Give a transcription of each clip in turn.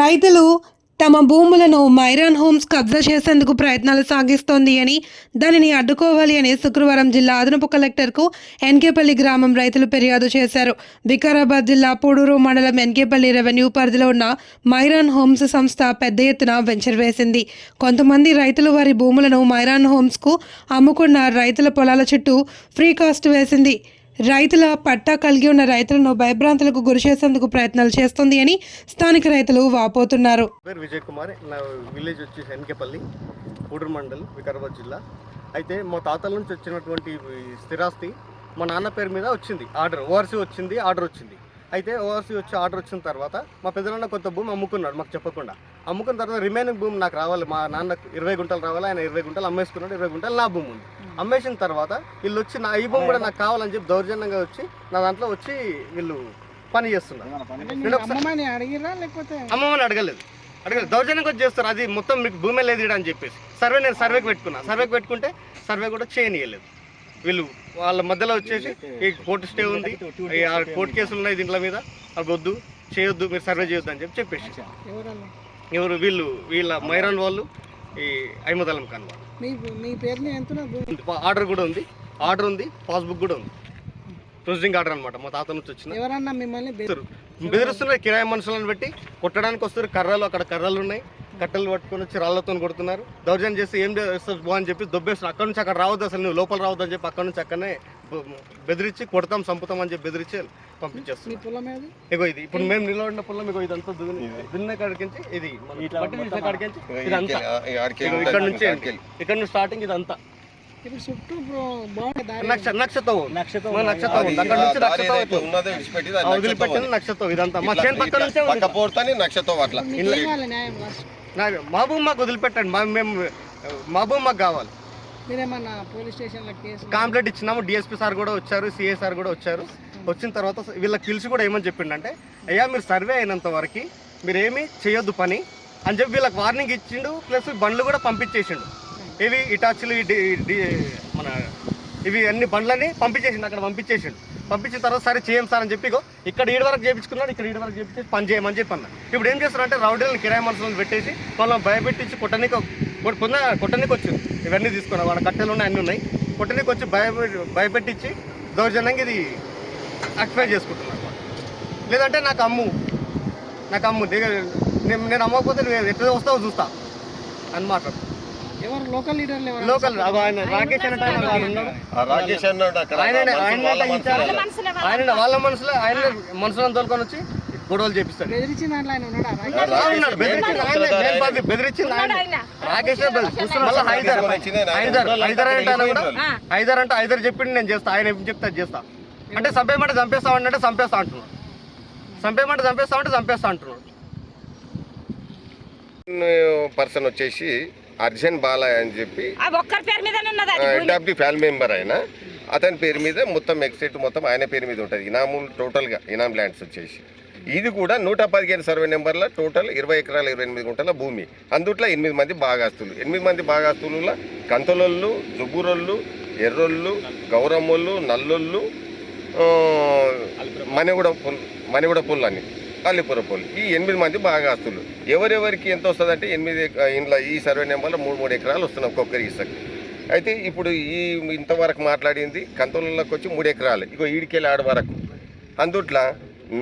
రైతులు తమ భూములను మైరాన్ హోమ్స్ కబ్జా చేసేందుకు ప్రయత్నాలు సాగిస్తోంది అని దానిని అడ్డుకోవాలి అని శుక్రవారం జిల్లా అదనపు కలెక్టర్కు ఎన్కేపల్లి గ్రామం రైతులు ఫిర్యాదు చేశారు. వికారాబాద్ జిల్లా పూడూరు మండలం ఎన్కేపల్లి రెవెన్యూ పరిధిలో ఉన్న మైరాన్ హోమ్స్ సంస్థ పెద్ద ఎత్తున వెంచర్ వేసింది. కొంతమంది రైతులు వారి భూములను మైరాన్ హోమ్స్కు అమ్ముకున్న రైతుల పొలాల చుట్టూ ఫ్రీ కాస్ట్ వేసింది. రైతుల పట్టా కలిగి ఉన్న రైతులను భయభ్రాంతులకు గురి చేసేందుకు ప్రయత్నాలు చేస్తుంది అని స్థానిక రైతులు వాపోతున్నారు. పేరు విజయ్ కుమార్. నా విలేజ్ వచ్చేసి ఎన్కేపల్లి పూడూరు మండల్ వికారాబాద్ జిల్లా. అయితే మా తాతల నుంచి వచ్చినటువంటి స్థిరాస్తి మా నాన్న పేరు మీద వచ్చింది. ఆర్డర్ ఓఆర్సీ వచ్చింది ఆర్డర్ వచ్చింది. అయితే ఓఆర్సీ వచ్చి ఆర్డర్ వచ్చిన తర్వాత మా పెద్దనాన్న కొంత భూమి అమ్ముకున్నాడు మాకు చెప్పకుండా. అమ్ముకున్న తర్వాత రిమైనింగ్ భూమి నాకు రావాలి. మా నాన్నకు ఇరవై గుంటలు రావాలి ఆయన ఇరవై గుంటలు అమ్మేసుకున్నాడు ఇరవై గుంటలు నా భూమి ఉంది. అమ్మేసిన తర్వాత వీళ్ళు వచ్చి నా ఈ భూమి కూడా నాకు కావాలని చెప్పి దౌర్జన్యంగా వచ్చి నా దాంట్లో వచ్చి వీళ్ళు పని చేస్తున్నారు. నేను అమ్మమ్మని అడిగిరా లేకపోతే? అమ్మమ్మని అడగలేదు. అడగలేదు. దౌర్జన్యం కూడా చేస్తారు అది మొత్తం మీకు భూమి లేదు అని చెప్పేసి. సర్వే నేను సర్వేకి పెట్టుకున్నా. సర్వేకి పెట్టుకుంటే సర్వే కూడా చేయనియలేదు. వీళ్ళు వాళ్ళ మధ్యలో వచ్చేసి ఈ కోర్టు స్టే ఉంది. ఈ ఆ కోర్టు కేసులు ఉన్నాయి దీంట్లో మీద. అవి వద్దు. చేయొద్దు. మీరు సర్వే చేయొద్దు అని చెప్పి చెప్పేసి. ఎవరు? వీళ్ళు వీళ్ళ మైరాన్ వాళ్ళు. ఈ ఖాన్ వాళ్ళు మీ మీ పేరుని ఎంత ఆర్డర్ కూడా ఉంది. ఆర్డర్ ఉంది పాస్బుక్ కూడా ఉంది. ప్రొసీడింగ్ ఆర్డర్ అనమాట మా తాత నుంచి వచ్చిన. ఎవరన్నా మిమ్మల్ని. బెదిరిస్తున్నారు. కిరాయి మనుషులను పెట్టి కొట్టడానికి వస్తారు. కర్రలు అక్కడ కర్రలు ఉన్నాయి. కట్టెలు పట్టుకొని వచ్చి రాళ్ళతో కొడుతున్నారు. దౌర్జన్యం చేసి ఏం చేస్తారు? అని చెప్పి దొబ్బేస్తారు. అక్కడ నుంచి అక్కడ రావద్దు అసలు. నువ్వు లోపల రావద్దు అని చెప్పి అక్కడ నుంచి అక్కడనే బెదిరించి కొడతాం చంపుతాం అని చెప్పి బెదిరించి ఏది? ఇగో ఇది ఇప్పుడు మేము నిలబడిన పొలం ఇగో ఇదంతా దున్ని దున్న కాడికించి ఇది కాడికించి ఇదంతా. ఇక్కడ నుంచి ఇక్కడ నుంచి స్టార్టింగ్ ఇదంతా. నక్షత్రం నక్షత్రం ఇదంతా. మా చేను పక్క నుంచే అట్లా. మహబూబ్ మాకు వదిలిపెట్టండి. మా మేము మహబూబ్ మాకు కావాలి. మీరేమన్నా పోలీస్ స్టేషన్లో కేసు కాంప్లైంట్ ఇచ్చినాము. డిఎస్పీ సార్ కూడా వచ్చారు సిఏ సార్ కూడా వచ్చారు. వచ్చిన తర్వాత వీళ్ళకి పిలిచి కూడా ఏమని చెప్పిండంటే అయ్యా మీరు సర్వే అయినంత వరకు మీరేమి చేయొద్దు పని అని చెప్పి వీళ్ళకి వార్నింగ్ ఇచ్చిండు. ప్లస్ బండ్లు కూడా పంపించేసిండు. ఇవి ఇటాచ్లు మన ఇవి అన్ని బండ్లని పంపించేసిండు. అక్కడ పంపించేసిండు. పంపించిన తర్వాత సరే చేయం సార్ అని చెప్పి ఇగో ఇక్కడ ఈడ వరకు చేయించుకున్నాడు ఇక్కడ ఈడ వరకు చేయించి పని చేయమని చెప్పి అన్న ఇప్పుడు ఏం చేస్తారంటే రౌడీలను కిరాయి మనుషులను పెట్టేసి వాళ్ళని భయపెట్టించి కొట్టనీకి కొ- పొంద కొట్టనీకి వచ్చింది ఇవన్నీ తీసుకున్నాం. వాళ్ళ కట్టెలు ఉన్నాయి అన్నీ ఉన్నాయి. కొట్టనీకి వచ్చి భయ భయపెట్టించి దౌర్జన్యంగా ఇది ఆక్యుపై చేసుకుంటున్నాను లేదంటే నాకు అమ్ము. నాకు అమ్ము. దిగ నేను నేను అమ్మకపోతే నువ్వు ఎట్లా వస్తావో చూస్తా. అని మాట్లాడు. ఎవరు లోకల్ లీడర్లు ఎవరు లోకల్ అగో ఆయన రాకేష్ ఆయన ఉన్నాడు. అన్నాడు ఆయన ఆయన వాళ్ళ ఆయన వాళ్ళ మనసులో. ఆయన మనుషులను తోలుకొని వచ్చి గొడవలు చేపిస్తాడు. హైదర్. హైదర్ హైదర్ అంటే హైదర్ అంటే హైదర్ చెప్పింది నేను చేస్తా. ఆయన ఏం చెప్తే చేస్తా. అంటే చంపేయమంటే చంపేస్తా అంటే చంపేస్తా అంటున్నాడు. చంపేయమంటే చంపేస్తా అంటే చంపేస్తా అంటున్నాడు. పర్సన్ వచ్చేసి అర్జున్ బాలయ్య అని చెప్పి ది ఫ్యామిలీ మెంబర్ ఆయన. అతని పేరు మీద మొత్తం ఎక్సెట్ మొత్తం ఆయన పేరు మీద ఉంటుంది. ఇనాములు టోటల్గా ఇనాం ల్యాండ్స్ వచ్చేసి. ఇది కూడా నూట పదిహేను సర్వే నెంబర్ల టోటల్ ఇరవై ఎకరాల ఇరవై ఎనిమిది గుంటల భూమి. అందుట్లో ఎనిమిది మంది బాగాస్తులు ఎనిమిది మంది బాగాస్తులలో కంతలొళ్ళు జుగ్గురొళ్ళు ఎర్రొళ్ళు గౌరమ్మొళ్ళు నల్లొళ్ళు మణిగూడ పుల్ మణిగూడ పుల్లు అని అల్లిపురపుల్లు ఈ ఎనిమిది మంది బాగాస్తులు ఎవరెవరికి ఎంత వస్తుందంటే ఎనిమిది ఎక- ఇంట్లో ఈ సర్వే నెంబర్లో మూడు మూడు ఎకరాలు వస్తున్నాయి ఒక్కొక్కరి ఇసకి. అయితే ఇప్పుడు ఈ ఇంతవరకు మాట్లాడింది కంతోళ్ళకి వచ్చి మూడు ఎకరాలు. ఇగో ఈడికెళ్ళి ఆడ వరకు అందుట్లో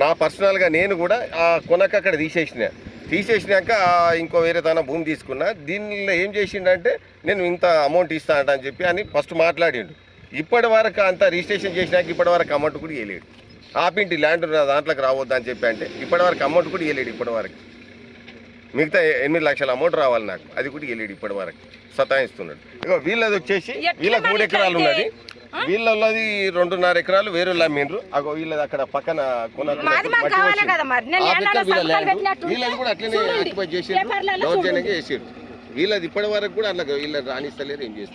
నా పర్సనల్గా నేను కూడా ఆ కొనక అక్కడ తీసేసిన. తీసేసినాక ఇంకో వేరే తన భూమి తీసుకున్నా. దీనిలో ఏం చేసిండంటే నేను ఇంత అమౌంట్ ఇస్తా అంట అని చెప్పి అని ఫస్ట్ మాట్లాడిండు. ఇప్పటి వరకు అంతా రిజిస్ట్రేషన్ చేసినాక ఇప్పటి వరకు అమౌంట్ కూడా ఇవ్వలేడు ఆపింటి ల్యాండ్ నా దాంట్లోకి రావద్దు అని చెప్పి అంటే ఇప్పటి వరకు అమౌంట్ కూడా ఇవ్వలేడు ఇప్పటి వరకు. మిగతా ఎనిమిది లక్షల అమౌంట్ రావాలి నాకు. అది కూడా ఇవ్వలేడు ఇప్పటి వరకు. సతాయిస్తున్నాడు. ఇగో వీళ్ళది వచ్చేసి వీళ్ళకి మూడు ఎకరాలు ఉన్నది. వీళ్ళది రెండున్నర ఎకరాలు వేరే అమ్మిండ్రు అగో వీళ్ళది అక్కడ పక్కన వీళ్ళది కూడా అట్లనే. ఆక్యుపై దౌర్జన్యంగా చేసిండ్రు. వీళ్ళది ఇప్పటి వరకు కూడా అట్లా వీళ్ళని రాణిస్తలేరు ఏం చేస్తారు